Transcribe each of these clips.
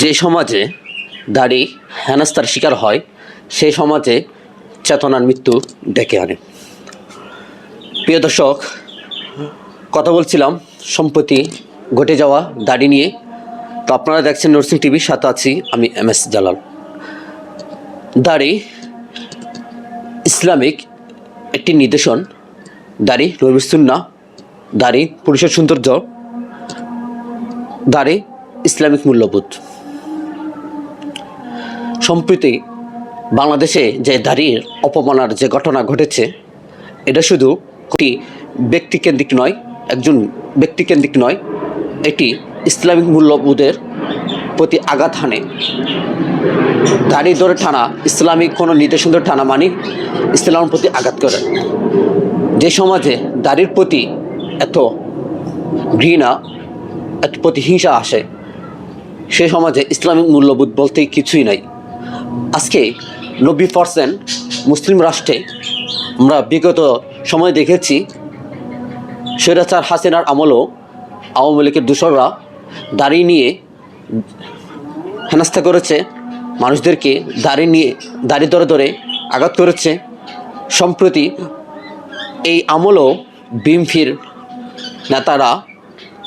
যে সমাজে দাড়ি হেনস্তার শিকার হয়, সেই সমাজে চেতনার মৃত্যু ডেকে আনে। প্রিয় দর্শক, কথা বলছিলাম, সম্প্রতি ঘটে যাওয়া দাড়ি নিয়ে। তো আপনারা দেখছেন নরসিং টিভির সাথে আছি আমি এম এস জালাল। দাড়ি ইসলামিক একটি নির্দেশন দাড়ি রবিসুন্না দাড়ি পুরুষের সৌন্দর্য, দাড়ি ইসলামিক মূল্যবোধ। সম্প্রতি বাংলাদেশে যে দাড়ির অপমানার যে ঘটনা ঘটেছে, এটা শুধু একটি ব্যক্তিকেন্দ্রিক নয়, একজন ব্যক্তিকেন্দ্রিক নয়, এটি ইসলামিক মূল্যবোধের প্রতি আঘাত হানে। দাড়ি ধরে টানা ইসলামিক কোনো নির্দেশন ধরে টানা মানে ইসলামের প্রতি আঘাত করে। যে সমাজে দাড়ির প্রতি এত ঘৃণা, এত প্রতিহিংসা আসে, সে সমাজে ইসলামিক মূল্যবোধ বলতে কিছুই নাই। আজকে নব্বই পার্সেন্ট মুসলিম রাষ্ট্রে আমরা বিগত সময় দেখেছি স্বৈরাচার হাসিনার আমলও আওয়ামী লীগের দূষররা দাঁড়িয়ে নিয়ে হেনস্থা করেছে, মানুষদেরকে দাঁড়িয়ে নিয়ে দাঁড়িয়ে ধরে ধরে আঘাত করেছে। সম্প্রতি এই আমলও বিএমফির নেতারা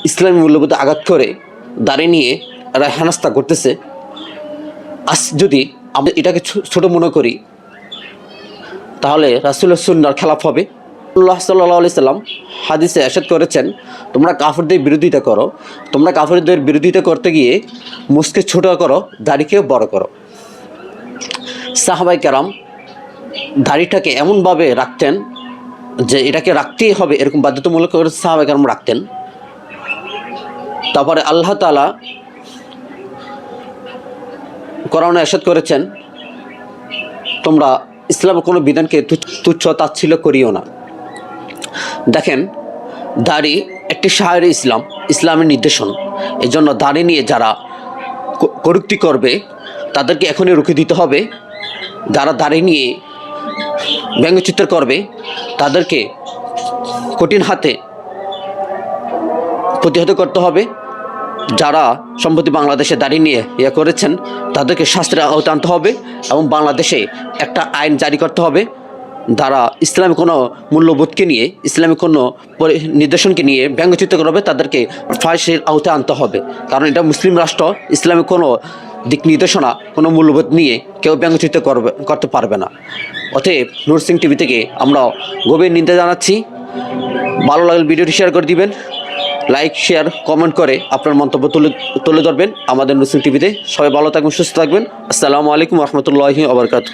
ইসলামী মূল্যবোধে আঘাত করে দাঁড়িয়ে নিয়ে এরা হেনস্থা করতেছে। আজ যদি আমরা এটাকে ছোট মনে করি। তাহলে রাসুল্লাহ সুন্নার খেলাফ হবে। আল্লাহ সাল্লাহ সাল্লাম হাদিসে এসেদ করেছেন, তোমরা কাফেরদের বিরোধিতা করো। তোমরা কাফেরদের বিরোধিতা করতে গিয়ে মুসকে ছোট করো, দাড়িকেও বড় করো। সাহাবাই কারাম দাড়িটাকে এমনভাবে রাখতেন যে এটাকে রাখতেই হবে এরকম বাধ্যতামূলক সাহাবাই কারাম রাখতেন। তারপরে আল্লাহ তালা কোরআনে এসেদ করেছেন, তোমরা ইসলামের কোনো বিধানকে তুচ্ছ- তুচ্ছ তাচ্ছিল্য করিও না। দেখেন, দাড়ি একটি শাহরি ইসলাম, ইসলামের নির্দেশন। এই জন্য দাড়ি নিয়ে যারা ক- কটূক্তি করবে, তাদেরকে এখনই রুখে দিতে হবে। যারা দাড়ি নিয়ে ব্যঙ্গচিত্র করবে, তাদেরকে কঠিন হাতে প্রতিহত করতে হবে। যারা সম্প্রতি বাংলাদেশে দাঁড়িয়ে নিয়ে ইয়ে করেছেন, তাদেরকে শাস্ত্রের আওতা আনতে হবে এবং বাংলাদেশে একটা আইন জারি করতে হবে যারা ইসলামী কোনো মূল্যবোধকে নিয়ে, ইসলামী কোনো নির্দেশনকে নিয়ে ব্যঙ্গচিত্র করবে তাদেরকে ফাঁসির আওতায় আনতে হবে। কারণ এটা মুসলিম রাষ্ট্র, ইসলামী কোনো দিক নির্দেশনা, কোনো মূল্যবোধ নিয়ে কেউ ব্যঙ্গচিত্র করবে, করতে পারবে না। অতএব নুরসিং টিভি থেকে আমরা গভীর নিন্দা জানাচ্ছি। ভালো লাগলে ভিডিওটি শেয়ার করে দিবেন। লাইক শেয়ার কমেন্ট করে আপনার মন্তব্য তুলে তুলে ধরবেন আমাদের নসিম টিভিতে সবাই ভালো থাকবেন, সুস্থ থাকবেন। আসসালামু আলাইকুম রহমতুল্লাহি আবরকাত